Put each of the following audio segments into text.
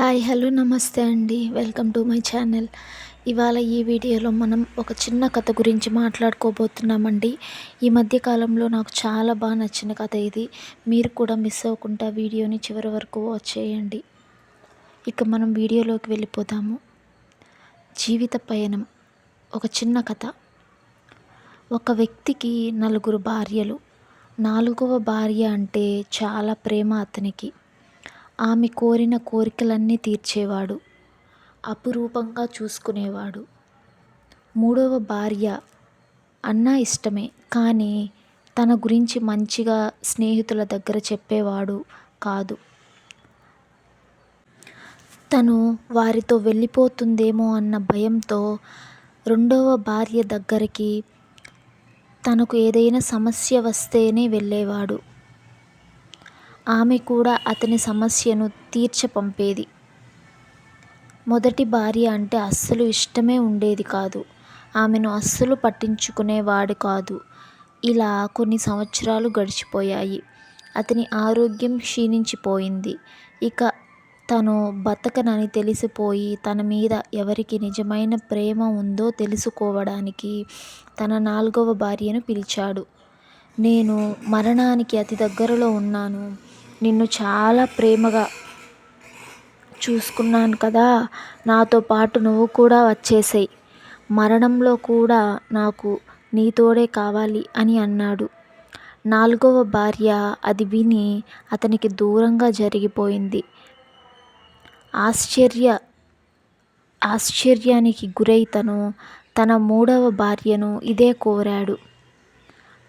Hi hello నమస్తే అండి. Welcome to my channel. ఇవాళ ఈ వీడియోలో మనం ఒక చిన్న కథ గురించి మాట్లాడుకోబోతున్నామండి. ఈ మధ్య కాలంలో నాకు చాలా బాగా నచ్చిన కథ ఇది. మీరు కూడా మిస్ అవ్వకుండా వీడియోని చివరి వరకు వాచ్ చేయండి. ఇక మనం వీడియోలోకి వెళ్ళిపోతాము జీవిత పయనం. ఒక చిన్న కథ. ఒక వ్యక్తికి నలుగురు భార్యలు. నాలుగవ భార్య అంటే చాలా ప్రేమ అతనికి. ఆమె కోరిన కోరికలన్నీ తీర్చేవాడు అపురూపంగా చూసుకునేవాడు. మూడవ భార్య అన్న ఇష్టమే కానీ తన గురించి మంచిగా స్నేహితుల దగ్గర చెప్పేవాడు కాదు. తను వారితో వెళ్ళిపోతుందేమో అన్న భయంతో రెండవ భార్య దగ్గరికి తనకు ఏదైనా సమస్య వస్తేనే వెళ్ళేవాడు. ఆమె కూడా అతని సమస్యను తీర్చి పంపేది. మొదటి భార్య అంటే అస్సలు ఇష్టమే ఉండేది కాదు. ఆమెను అస్సలు పట్టించుకునేవాడు కాదు. ఇలా కొన్ని సంవత్సరాలు గడిచిపోయాయి. అతని ఆరోగ్యం క్షీణించిపోయింది. ఇక తను బతకనని తెలిసిపోయి తన మీద ఎవరికి నిజమైన ప్రేమ ఉందో తెలుసుకోవడానికి తన నాలుగవ భార్యను పిలిచాడు. నేను మరణానికి అతి దగ్గరలో ఉన్నాను. నిన్ను చాలా ప్రేమగా చూసుకున్నాను కదా. నాతో పాటు నువ్వు కూడా వచ్చేసాయి. మరణంలో కూడా నాకు నీతోడే కావాలి అని అన్నాడు. నాలుగవ భార్య అది విని అతనికి దూరంగా జరిగిపోయింది. ఆశ్చర్య ఆశ్చర్యానికి గురై తను తన మూడవ భార్యను ఇదే కోరాడు.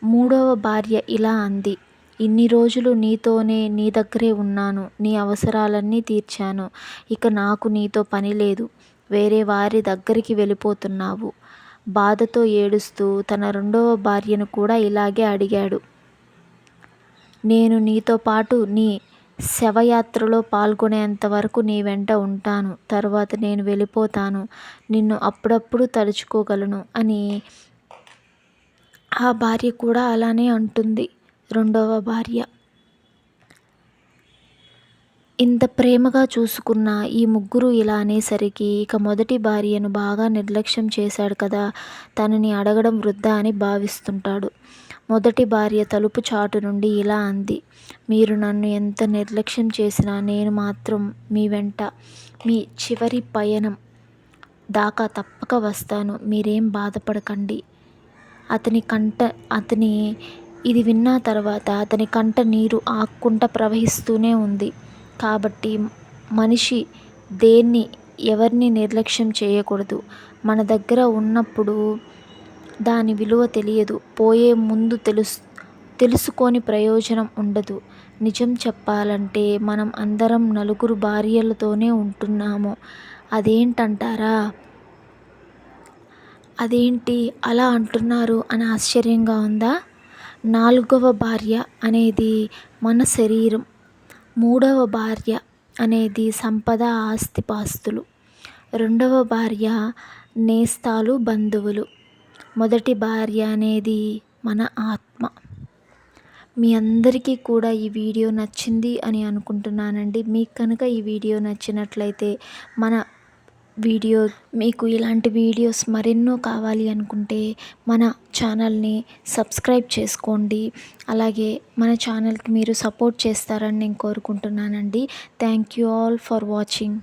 మూడవ భార్య ఇలా అంది. ఇన్ని రోజులు నీతోనే నీ దగ్గరే ఉన్నాను. నీ అవసరాలన్నీ తీర్చాను. ఇక నాకు నీతో పని లేదు. వేరే వారి దగ్గరికి వెళ్ళిపోతున్నావు. బాధతో ఏడుస్తూ తన రెండవ భార్యను కూడా ఇలాగే అడిగాడు. నేను నీతో పాటు నీ శవయాత్రలో పాల్గొనేంత వరకు నీ వెంట ఉంటాను. తర్వాత నేను వెళ్ళిపోతాను. నిన్ను అప్పుడప్పుడు తలుచుకోగలను అని ఆ భార్య కూడా అలానే అంటుంది. రెండవ భార్య. ఇంత ప్రేమగా చూసుకున్న ఈ ముగ్గురు ఇలా అనేసరికి ఇక మొదటి భార్యను బాగా నిర్లక్ష్యం చేశాడు కదా తనని అడగడం వృద్ధా అని భావిస్తుంటాడు. మొదటి భార్య తలుపు చాటు నుండి ఇలా అంది మీరు నన్ను ఎంత నిర్లక్ష్యం చేసినా నేను మాత్రం మీ వెంట మీ చివరి పయనం దాకా తప్పక వస్తాను మీరేం బాధపడకండి. అతని కంట అతని ఇది విన్న తర్వాత అతని కంట నీరు ఆక్కుంట ప్రవహిస్తూనే ఉంది. కాబట్టి మనిషి దేన్ని ఎవరిని నిర్లక్ష్యం చేయకూడదు. మన దగ్గర ఉన్నప్పుడు దాని విలువ తెలియదు. పోయే ముందు తెలుసు తెలుసుకొని ప్రయోజనం ఉండదు. నిజం చెప్పాలంటే మనం అందరం నలుగురు భార్యలతోనే ఉంటున్నాము. అదేంటంటారా? అదేంటి అలా అంటున్నారు అని ఆశ్చర్యంగా ఉందా? నాలుగవ భార్య అనేది మన శరీరం. మూడవ భార్య అనేది సంపద ఆస్తిపాస్తులు. రెండవ భార్య నేస్తాలు బంధువులు. మొదటి భార్య అనేది మన ఆత్మ. మీ అందరికీ కూడా ఈ వీడియో నచ్చింది అని అనుకుంటున్నానండి. మీకు కనుక ఈ వీడియో నచ్చినట్లయితే మన వీడియో మీకు ఇలాంటి వీడియోస్ మరెన్నో కావాలి అనుకుంటే మన ఛానల్ని సబ్స్క్రైబ్ చేసుకోండి. అలాగే మన ఛానల్కి మీరు సపోర్ట్ చేస్తారని నేను కోరుకుంటున్నానండి. Thank you all for watching.